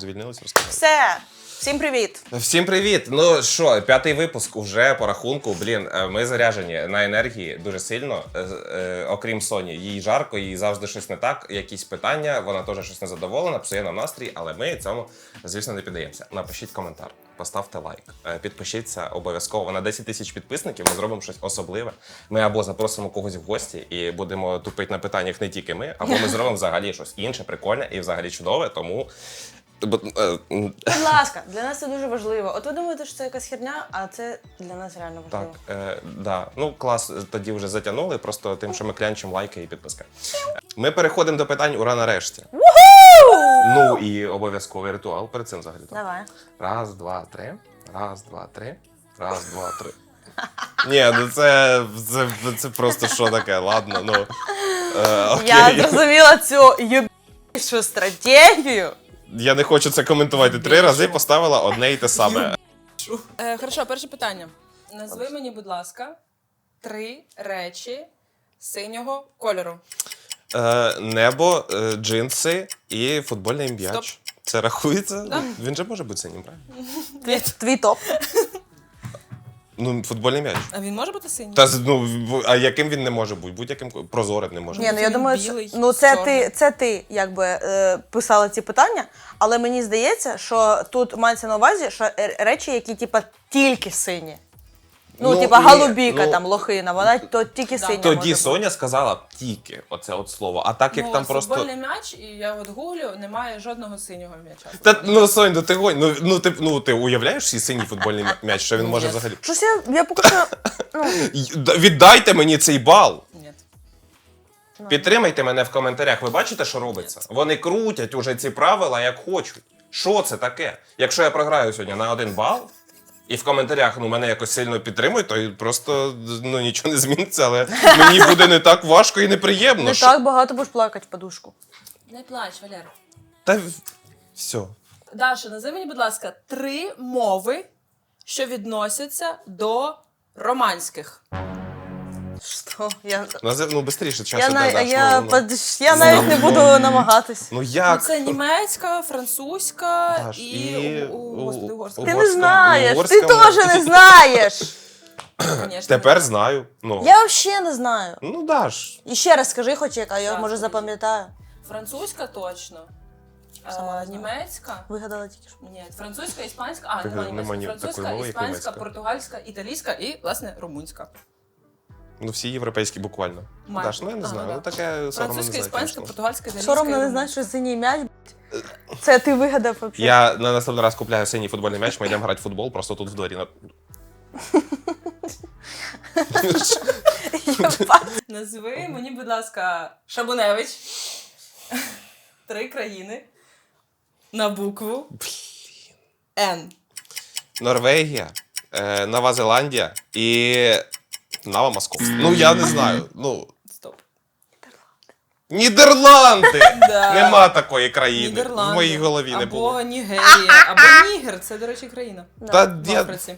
звільнились, розказали. Все, всім привіт. Всім привіт! Ну що, п'ятий випуск уже по рахунку. Блін, е, ми заряджені на енергії дуже сильно. Е, е, окрім Соні, їй жарко, їй завжди щось не так, якісь питання, вона теж щось незадоволена, псує нам настрій, але ми цьому, звісно, не піддаємося. Напишіть коментар, поставте лайк, підпишіться обов'язково. На 10 тисяч підписників ми зробимо щось особливе. Ми або запросимо когось в гості і будемо тупити на питаннях не тільки ми, або ми зробимо взагалі щось інше, прикольне і взагалі чудове. Тому. Бо, е, м, Будь ласка, для нас це дуже важливо. От ви думаєте, що це якась херня, а це для нас реально Так, важливо. е, да. Ну клас тоді вже затягнули, просто тим, що ми клянчимо лайки і підписки. Ми переходимо до питань ура нарешті. Ну і обов'язковий ритуал перед цим взагалі. Давай. Раз, два, три. Раз, два, три. Раз, два, три. Ні, ну це, це, це просто що таке, ладно, ну. Е, окей. Я зрозуміла цю юбішу стратегію. Я не хочу це коментувати. Три рази поставила одне і те саме. Е, хорошо, перше питання. Назви мені, будь ласка, три речі синього кольору. Е, небо, е, джинси і футбольний м'яч. Стоп. Це рахується? Да. Він же може бути синім, правильно? Твій, твій топ. Ну, футбольний м'яч. А він може бути синій? Та з- ну, в- а яким він не може бути? Будь-яким прозорим не може Ні, ну бути. я Він думаю, білий, що- ну це чорний. ти, це ти якби е, писала ці питання, але мені здається, що тут мається на увазі, що е, речі, які типа тільки сині. Ну, Ну, типа ні, голубіка, ну, там лохина, вона то тільки Да. синя. Тоді може бути. Соня сказала тільки оце от слово. А так як ну, там просто. футбольний м'яч, і я от гуглю, немає жодного синього м'яча. Та ну Сонь, ну ти гонь. Ну, ну ти ну ти уявляєш свій синій футбольний м'яч, що він може Ні. взагалі. Щось я, я поки що. Ну, Й- Віддайте мені цей бал. Ні. Підтримайте мене в коментарях. Ви бачите, що робиться? Вони крутять уже ці правила як хочуть. Що це таке? Якщо я програю сьогодні на один бал, і в коментарях ну, мене якось сильно підтримують, то просто ну, нічого не зміниться, але мені буде не так важко і неприємно. не Що- так багато будеш плакати в подушку. Не плач, Валер. Та все. Даша, назви мені, будь ласка, три мови, що відносяться до романських. Що? Я, Назив, ну, швидше часу я, даш, я, ну, ну. под- я навіть не буду намагатись. Ну Ну, як? це німецька, французька Даш, і, і у, у, у- господи, угорська. Ти не Угорська- знаєш, ти угорська теж не знаєш. Конечно. Тепер знаю. Ну, Я взагалі не знаю. ну даш. І ще раз скажи хоч яка, я Так, може скажи. запам'ятаю. Французька точно. Сама А, не знаю. німецька. Вигадала тільки що. Ні, французька, іспанська, а, нема нема ні німецька. такої Французька, мови, як іспанська, німецька. португальська, італійська і, власне, румунська. Ну всі європейські буквально. Майже. Даш, ну я не знаю. да. Ну таке соромно не Французька, знаю. іспанська, звісно. португальська, італійська. Соромно не знати, що синій м'яч. Це ти вигадав взагалі. Я на наступний раз купляю синій футбольний м'яч, ми йдемо грати в футбол просто тут в дворі. На- Назви мені, будь ласка, Шабуневич. Три країни. На букву Н. Норвегія, е, Нова Зеландія і Нова Московська. Ну я не знаю. Ну. Стоп. Нідерланди! Да. Нема такої країни. В моїй голові не або було. Нігерія, або Нігер. Це, до речі, країна. Та В я... Африці.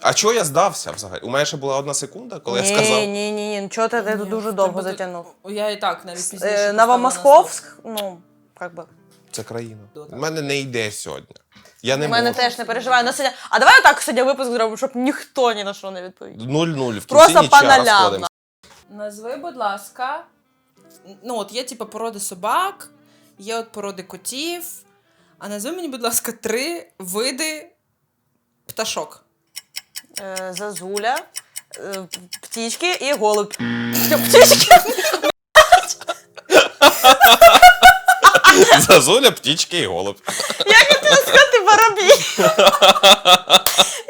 А чого я здався взагалі? У мене ще була одна секунда, коли я сказав. ні, ні, ні, чого ти, ти Ні, дуже довго затягнув. Я і так навіть пізніше. Е, поставила на Новомосковськ, ну, як би. Це країна. У мене не йде сьогодні. Я не У мене можу. теж не переживаю. На сьогодні... А давай так сьогодні випуск зробимо, щоб ніхто ні на що не відповів. 0-0. В кінці Просто нічия по розходимося. Назви, будь ласка. Ну, от є типу породи собак, є от породи котів. А назви мені, будь ласка, три види пташок. Е, Зазуля, е, птічки і голуб. Птічки? Зазуля, птічки і голуб. Як я тобі сказати воробій?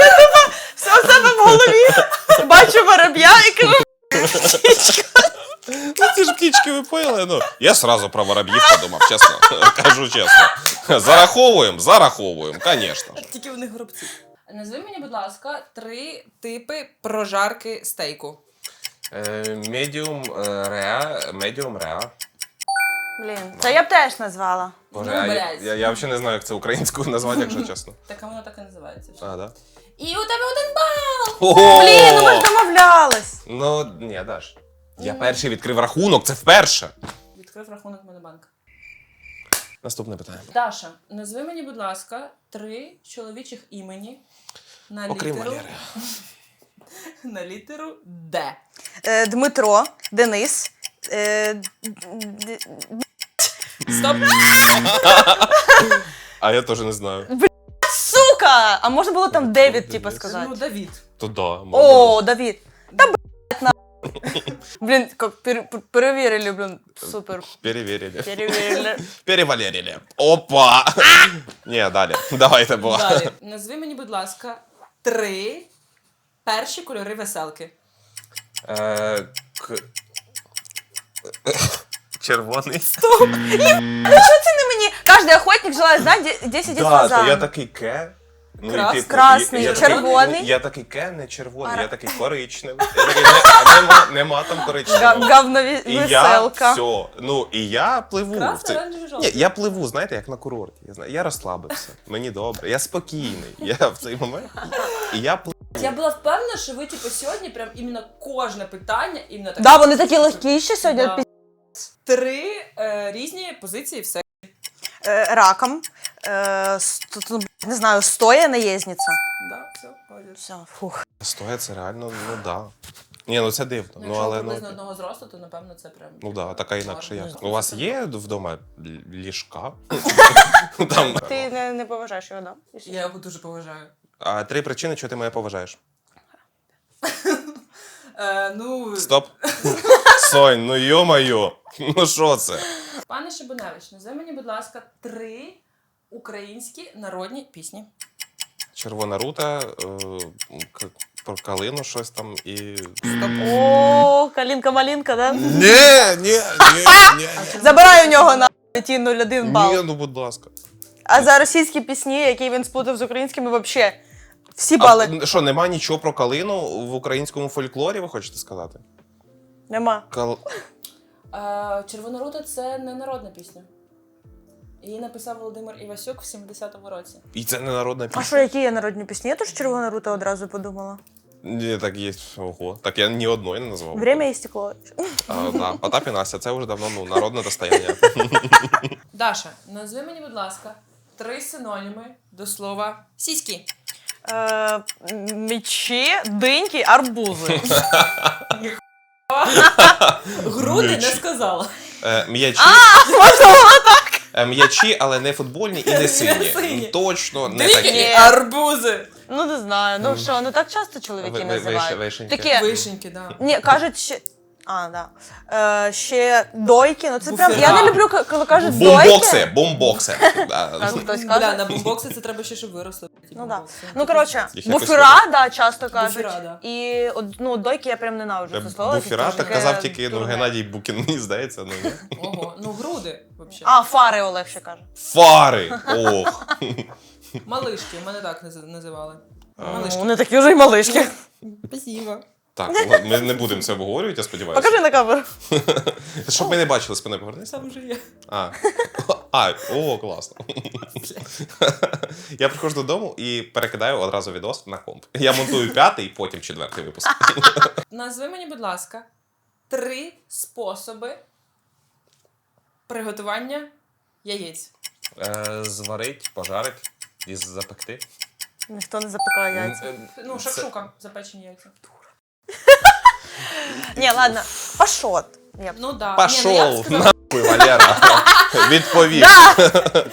Я типа все в себе в голові бачу вороб'я і кажу птічка. Ну ці ж птічки ви поїли. Ну, я сразу про вороб'їв подумав, чесно. Кажу чесно. Зараховуємо, зараховуємо, звісно. Тільки в них горобці. Назви мені, будь ласка, три типи прожарки стейку. Медіум реа, медіум реа. Блін, це я б теж назвала. Боже, Ну, а я, блядь. я, я взагалі не знаю, як це українською назвати, якщо чесно. Так а воно так і називається. А, да? І у тебе один бал! Ого! Блін, ну ми ж домовлялись. Ну, ні, Даш. Я перший відкрив рахунок, це вперше. Відкрив рахунок Монобанк. Наступне питання. Даша, назви мені, будь ласка, три чоловічих імені на Окрім літеру, Валери. на літеру Д. Е, Дмитро, Денис. Е, д- д- Стоп! А я теж не знаю. сука! А можна було там Девід, типу, Денис. сказати? Ну, Давід. То да. О, Давід. Та блядь, на. Блін, як пер- пер- перевірили, блін, супер. Перевірили. Перевірили. Перевалерили. Опа! Ні, далі. Давайте, бо. Далі. Назви мені, будь ласка, три перші кольори веселки. Е, к- Червоний. Ну що це не мені? Кожен охотник желає знати, де, де сидить Да, то я такий ке. Ну, Крас- і, типу, красний, я- я такий- червоний. ну, Я такий ке, не червоний, я такий коричневий. Я такий, «Не, а нема, нема там коричневого. Говнові І я веселка. все. Ну, і я пливу. в Красний, цей- оранжевий, Ні, жовтий. я пливу, знаєте, як на курорті. Я, знаю, я розслабився. Мені добре. Я спокійний. Я в цей момент. І я пливу. Я була впевнена, що ви, типу, сьогодні прям іменно кожне питання, іменно таке. Да, вони такі легкі ще сьогодні. Да. Три е, різні позиції все. Е, Раком. Е, ст- ну, не знаю, стоя наєзниця. Да, все, молодець. Все, фух. Стоя, це реально, ну да. Ні, ну це дивно. Ну, Ну, якщо але приблизно ну. одного зросту, то напевно це прям. Ну да, така інакше як. У вас є вдома лі- ліжка? Там. Ти не, не поважаєш його, да? Я його дуже поважаю. А три причини, чого ти мене поважаєш. Е, ну, Стоп. Сонь, ну йо-моє. Ну що це? пане Шибуневич, назви мені, будь ласка, три українські народні пісні. Червона рута, е, к- про калину щось там і. О, калінка-малінка, да? Ні, ні, ні, ні. Забираю у нього на ті 0,1 бал. Ні, ну будь ласка. А за російські пісні, які він сплутав з українськими, вообще всі А, бали. що, нема нічого про калину в українському фольклорі, ви хочете сказати? Нема. Кал... Е, Червона рута це не народна пісня. Її написав Володимир Івасюк в 70-му році. І це не народна пісня. А що, які є народні пісні? Я теж червона рута одразу подумала. Ні, так є. Ого. Так я ні одної не назвав. Время і стекло. А, да. Потап і Настя, це вже давно ну, народне достояння. Даша, назви мені, будь ласка, три синоніми до слова сіськи. Е, мечі, диньки, арбузи. Груди не сказала. Е, м'ячі, е, м'ячі, але не футбольні і не сині. сині. Точно не Дикі такі. Арбузи. Ну не знаю. Ну що, ну так часто чоловіки Ви- ви- називають. виш- вишеньки. Таке. Вишеньки, да. Ні, кажуть ще. А, да. Е, ще дойки. Ну це прям. Я не люблю, коли кажуть дойки. Бомбокси, бомбокси. Да. Так, хтось Бля, каже. на бомбокси це треба ще, щоб виросли. ті Ну да. Ну коротше, Їх якось буфера, да, часто кажуть. Буфера, да. І от, ну, дойки я прям ненавиджу це слово. Буфера таке так таке казав тільки ну, дурне. Геннадій Букін, мені здається. Ну, ні. Ого, ну груди, взагалі. А, фари Олег ще каже. Фари! Ох. Малишки, мене так наз- називали. Ну, Малишки. Вони такі вже й малишки. Спасибо. Так, ну, ми не будемо це обговорювати, я сподіваюся. Покажи на камеру. Щоб ми не бачили спини повернися. Сам вже є. А. а, о, класно. Я приходжу додому і перекидаю одразу відос на комп. Я монтую п'ятий, потім четвертий випуск. Назви мені, будь ласка, три способи приготування яєць. Е, зварить, пожарить і запекти. Ніхто не запікає яйця. Ну, Це- шакшука, запечені яйця. Ні, ладно. Пашот. Ну да. Ні, ну, я б Пошов сказала, нахуй, Валера. Відповів.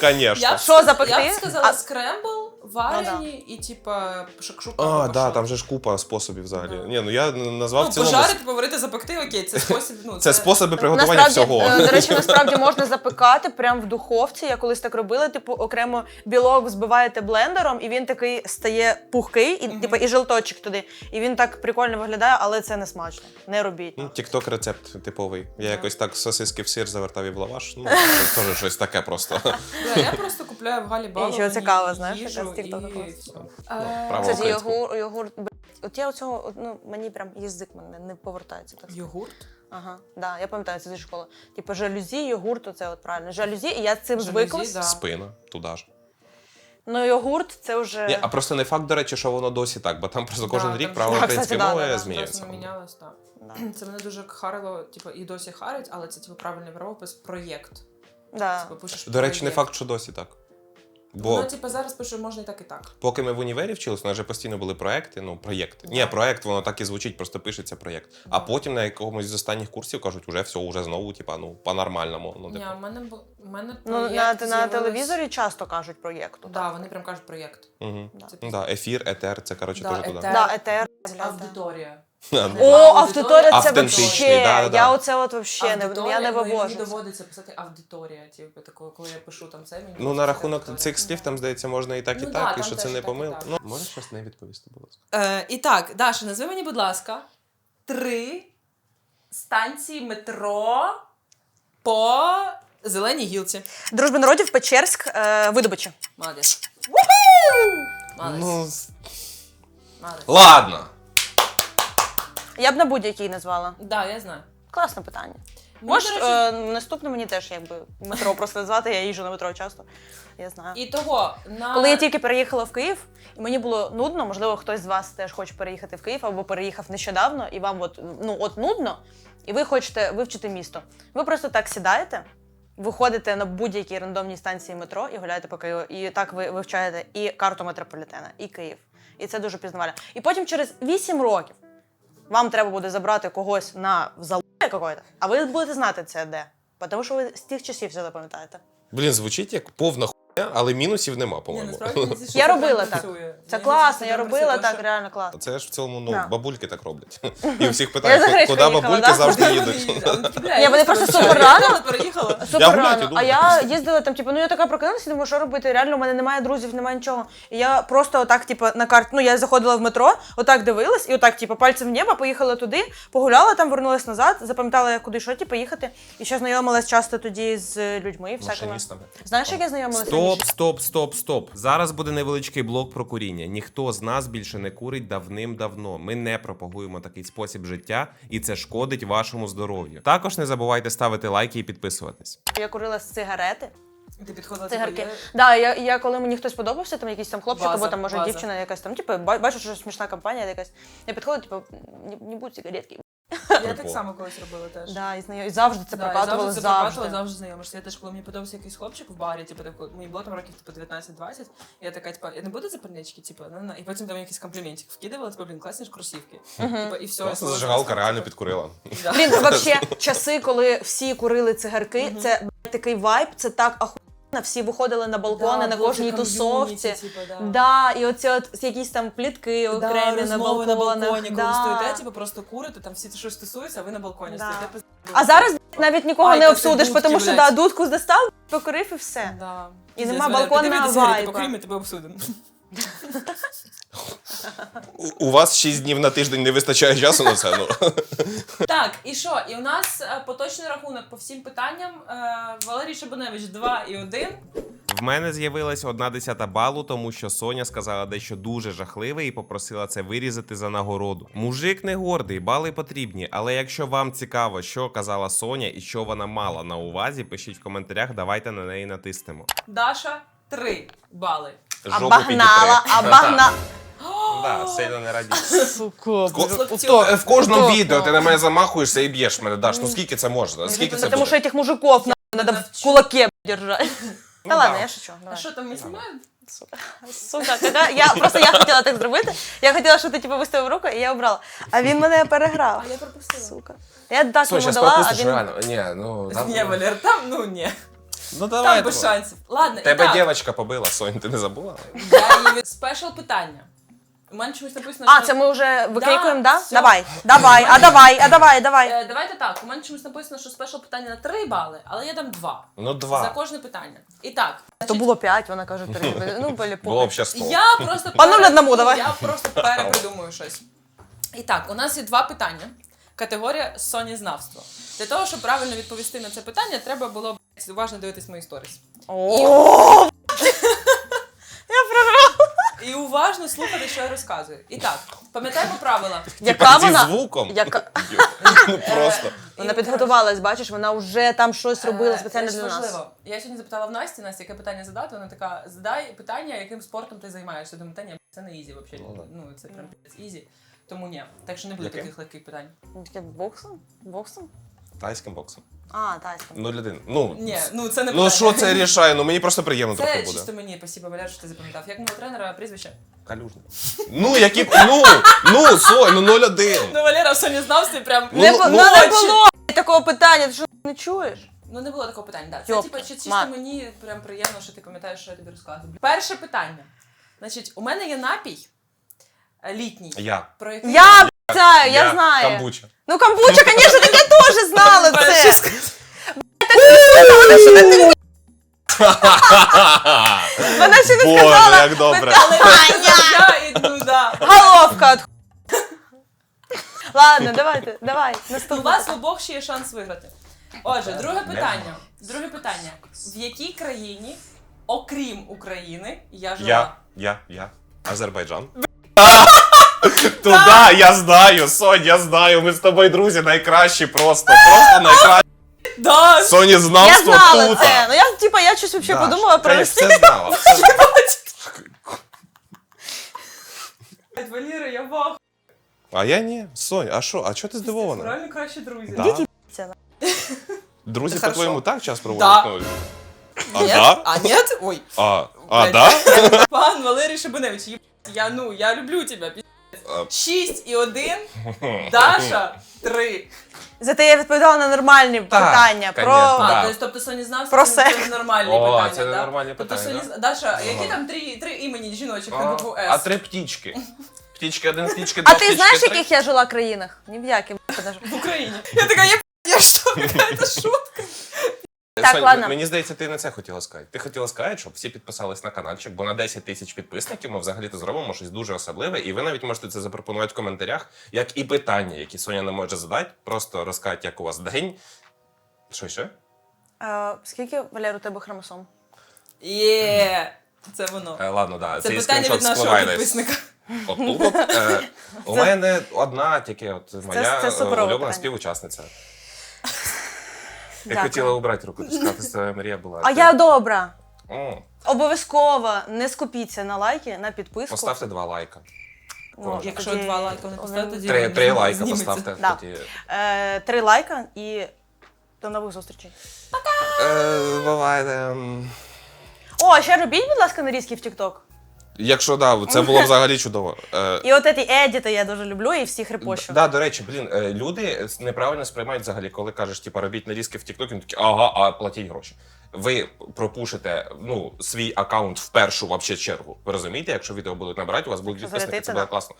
Конечно. Що? Я б сказала А- скрембл, варені і типа шакшука. А, да, там же ж купа способів взагалі. Да. Ні, ну я назвав Ну, в цілому. пожарити, поварити, запекти, окей, це спосіб. Ну, Це способи приготування насправді, всього. е, до речі, насправді можна запекати прямо в духовці. Я колись так робила. Типу, окремо білок взбиваєте блендером, і він такий стає пухкий, і типу, і желточок туди. І він так прикольно виглядає, але це не смачно. Не робіть. Ну, Тікток рецепт типовий. Я якось так сосиски в сир завертав і в лаваш. Ну, це теж щось таке просто. Да, я просто купляю в Галі Баловані що цікаво, знаєш, їжу з клас. Кстати, українського. йогурт, йогурт. От я оцього, ну мені прям язик мене не повертається. Так сказати. Йогурт. Ага, да, я пам'ятаю це зі школи. Типу, жалюзі, йогурт, оце от правильно. Жалюзі, і я з цим Жалюзі, звиклась. да. Спина, туди ж. Ну, йогурт це вже. Ні, а просто не факт, до речі, що воно досі так, бо там просто кожен Да, рік там правила ж- Да, української да, мови да, да. змінюються. Просто мінялось, так. Да. Це мене дуже харило, типу, і досі харить, але це типу правильний правопис проєкт. Да. Типу, пишеш До речі, не проєкт. факт, що досі так. Бо Ну, типу, зараз пишу, можна і так, і так. поки ми в універі вчились, у нас же постійно були проекти. Ну, проєкти. Ні, проєкт, воно так і звучить, просто пишеться проєкт. А потім на якомусь з останніх курсів кажуть, уже все, уже знову, типа, ну, по-нормальному. Ну, Ні, типу. в мене бу- в мене Ну, на, проєкт на з'явилось- телевізорі часто кажуть проєкту. Да, вони прям кажуть проєкт. Угу. Да. Ну, да, ефір, етер, це коротше Да, теж туди. етер. Да, етер. Аудиторія. Да, ну. О, аудиторія це Автентичний, вообще. да-да-да. Я оце от вообще не, я не ну, Мені вивожу. доводиться писати аудиторія, типу, такого, коли я пишу там це, мені Ну, на рахунок аудиторія. цих слів, там, здається, можна і так, і Ну, так, да, і там що це і не так, і помилка. так. Ну, можеш щось не відповісти, будь ласка. Е, і так, Даша, назви мені, будь ласка, три станції метро по зеленій гілці. Дружби народів, Печерськ, е, видобичі. Молодець. Молодець. Ну, з- Молодець. ладно. Я б на будь-який назвала. Да, я знаю. Класне питання. Мені, Можеш до речі, е, наступне мені теж якби метро просто назвати, я їжджу на метро часто. Я знаю. І того, на... Коли я тільки переїхала в Київ, і мені було нудно, можливо, хтось з вас теж хоче переїхати в Київ або переїхав нещодавно, і вам от, ну, от нудно, і ви хочете вивчити місто. Ви просто так сідаєте, виходите на будь-якій рандомній станції метро і гуляєте по Києву. І так ви вивчаєте і карту метрополітена, і Київ. І це дуже пізнавально. І потім через 8 років вам треба буде забрати когось на залу какое-то, а ви будете знати це де. Тому що ви з тих часів все запам'ятаєте. Блін, звучить як повна але мінусів нема, по-моєму. насправді, Я робила так. Це класно, я робила так, реально класно. Це ж в цілому, ну, Да. бабульки так роблять. І у всіх питають, куди бабульки да? завжди їдуть. Ні, я вони їздила, просто супер рано. Супер рано. А я їздила там, типу, ну я така прокинулася, думаю, що робити? Реально, у мене немає друзів, немає нічого. І я просто отак, типу, на карт, ну я заходила в метро, отак дивилась, і отак, типу, пальцем в небо, поїхала туди, погуляла там, вернулась назад, запам'ятала, як куди що, типу, їхати. І ще знайомилась часто тоді з людьми, всякими. Знаєш, як я знайомилася? Стоп, стоп, стоп, стоп. Зараз буде невеличкий блок про куріння. Ніхто з нас більше не курить давним-давно. Ми не пропагуємо такий спосіб життя, і це шкодить вашому здоров'ю. Також не забувайте ставити лайки і підписуватись. Я курила з сигарети. Ти підходила Цигарки. Да, я, я коли мені хтось подобався, там якийсь там хлопчик, База, або там може база. дівчина якась там, типу, бачу, що смішна компанія якась. Я підходила, типу, не, не будь сигаретки. Я так само колись робила теж. Да, і, знайом... і завжди це Да, і прокатували, завжди це завжди. знайомишся. Я теж, коли мені подобався якийсь хлопчик в барі, типу, так, мені було там років типу, 19-20, я така, типу, я не буду запальнички, типу, на, на. і потім там якийсь компліментик вкидувала, типу, блін, класні ж кросівки. Типу, і все. Класна я зажигалка реально типу, підкурила. да. Блін, вообще, часи, коли всі курили цигарки, це блядь, такий вайб, це так ахуєнно. Всі виходили на балкони Да, на кожній тусовці. типу, да. Да, і оці от якісь там плітки Да, окремі на розмови балконах. на балконі, коли да. стоїте, типу, просто курите, там всі щось стосуються, а ви на балконі Да. стоїте. А зараз навіть нікого Ай, не обсудиш, дудки, тому що да, дудку достав, покурив і все. Да. І нема балкона піди вайба. покуримо, і тебе обсудимо. У- У вас 6 днів на тиждень не вистачає часу на це. Ну. Так, і що? І у нас е, поточний рахунок по всім питанням. Е, Валерій Шабаневич 2 і 1. В мене з'явилась одна десята балу, тому що Соня сказала дещо дуже жахливе і попросила це вирізати за нагороду. Мужик не гордий, бали потрібні. Але якщо вам цікаво, що казала Соня і що вона мала на увазі, пишіть в коментарях, давайте на неї натиснемо. Даша 3 бали. Жопу Обагнала, підітри. обагнала. Да, сильно не. Хлопцю. В кожному відео ти на мене замахуєшся і б'єш мене, Даш. Ну скільки це можна? Скільки це Потому буде? что этих мужиков на- надо в кулаке держать. Ну Та ладно, да. я шучу. А давай. що там ми знімаємо? Сука, когда я просто я хотіла так зробити. Я хотіла, щоб ти типу виставив руку, і я обрала. А він мене переграв. А я пропустила. Сука. Я так Слухай, йому зараз дала, а пропустиш він. реально. Ні, ну там- Ні, Валер, там, ну ні. Ну Там давай. без давай. шансів. Ладно, і Тебе так. дівчинка побила, Сонь, ти не забула? Я її від... Спешл питання. У мене чомусь написано, А, що... це ми вже викрикуємо, да? всьо. Давай, давай, а давай, а давай, давай. Е, давайте так, у мене чомусь написано, що спешл питання на 3 бали, але я дам 2. Ну два. За кожне питання. І так, То значить, було п'ять, вона каже три. Ну, полі Було б ще сто. Я просто По нуль одному, давай. Я просто перепридумую щось. І так, у нас є два питання. Категорія сонізнавство. Для того, щоб правильно відповісти на це питання, треба було б уважно дивитись мої сторіс. О, І уважно слухати, що я розказую. І так, пам'ятаємо правила. Яка зі вона? звуком? Яка... Ну просто. Вона підготувалась, бачиш, вона вже там щось робила Е, спеціально це ж для нас. важливо. Я сьогодні запитала в Насті, Настя, яке питання задати. Вона така: задай питання, яким спортом ти займаєшся. Думаю, та ні, це не ізі взагалі. Ну, да. Ну, це прям ізі. Тому ні. Так що не буде Яким? таких легких питань. Таке боксом? Боксом? Тайським боксом. А, Тайська. 0-1. Ну, Ні, ну це не ну питання. що це рішає? Ну мені просто приємно Це трохи буде. чисто мені, спасибо, Валер, що ти запам'ятав. Як мого тренера прізвище? Калюжний. Ну, які. Ну, ну, Сонь, ну 0-1. Ну, Валера все не знав, ти прям. Ну, Не, ну, ну, ну, не очі. було такого питання, ти що не чуєш? Ну не було такого питання, так. Це Йопта, типу, чи- чисто мат. мені прям приємно, що ти пам'ятаєш, що я тобі розказую. Перше питання. Значить, у мене є напій е, літній, Я. про який Я знаю, я знаю. Камбуча. Ну, камбуча, звісно, так я теж знала це. Вона ще не Боже, сказала. як добре. Я іду, да. Головка. от Ладно, давайте, давай, У наступне. вас обох ще є шанс виграти. Отже, друге питання. Друге питання. В якій країні, окрім України, я жила? Я, я, я. Азербайджан. Туда, я знаю, Сонь, я знаю. Ми з тобою друзі найкращі просто. Просто найкращі. Да, Соні Я знавство знала тут. це. Ну я типа я щось взагалі подумала про Росію. Це знала. Це знала. Валера, я вах. А я ні. Сонь, а що? А чого ти здивована? Реально кращі друзі. Да. Це. Друзі, по-твоєму, так час Да. проводять? Ну, А, Нет? да? А нет? Ой. А, а, Блядь. да? Пан Валерій Шабаневич, єб- я ну, я люблю тебе. пі***. А. Шість і один, Даша три. Зате я відповідала на нормальні питання про конечно, А, Да. то есть, тобто Соня знав, Про це, це секс. нормальні О, питання. це да? нормальні тобто, питання, Соня, да? Даша, які там три, три імені жіночок на А, букву С? а три птічки. Птічки один, птічки два, А ти птічки знаєш, в три. яких я жила країнах? Ні в яких. В Україні. Я така, я, я що, яка шутка? Так, Сонь, ладно. Мені здається, ти не це хотіла сказати. Ти хотіла сказати, щоб всі підписались на каналчик, бо на 10 тисяч підписників ми взагалі-то зробимо щось дуже особливе, і ви навіть можете це запропонувати в коментарях, як і питання, які Соня не може задати. Просто розкажіть, як у вас день. Що ще? Е, скільки Валер, у тебе хромосом? Є, це воно. Е, ладно, да. Це цей питання скріншот від нашого спливає підписника. Отут. от, е, у мене одна тільки от моя це е, улюблена питання. співучасниця. Я Дякую. хотіла убрати руку, ти сказати, що це Марія була. А Ти- я добра. О, Обов'язково не скупіться на лайки, на підписку. Поставте два лайка. Ну, Якщо тоді два лайка не поставити, тоді- Три, три лайка Зніметься. поставте. Да. Тоді... Е, три лайка і до нових зустрічей. Е, бувайте. О, а ще робіть, будь ласка, нарізки в TikTok. Якщо да, це було взагалі чудово. Е, І от ці едіти я дуже люблю і всіх репощу. Да, до речі, блін, е, люди неправильно сприймають взагалі, коли кажеш, типа, робіть нарізки в TikTok, вони такі, ага, а платіть гроші. Ви пропушите ну, свій аккаунт в першу вообще чергу. Ви розумієте, якщо відео будуть набирати, у вас будуть підписники, Залетиться, це буде да. класно.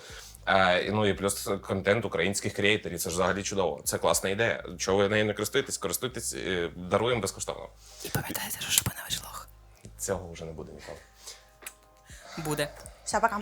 Е, ну і плюс контент українських креаторів, це ж взагалі чудово. Це класна ідея. Чого ви нею не користуєтесь, користуйтесь, е, даруємо безкоштовно. І пам'ятайте, що Шабанович лох. Цього вже не буде ніколи. Буде. Все, пока.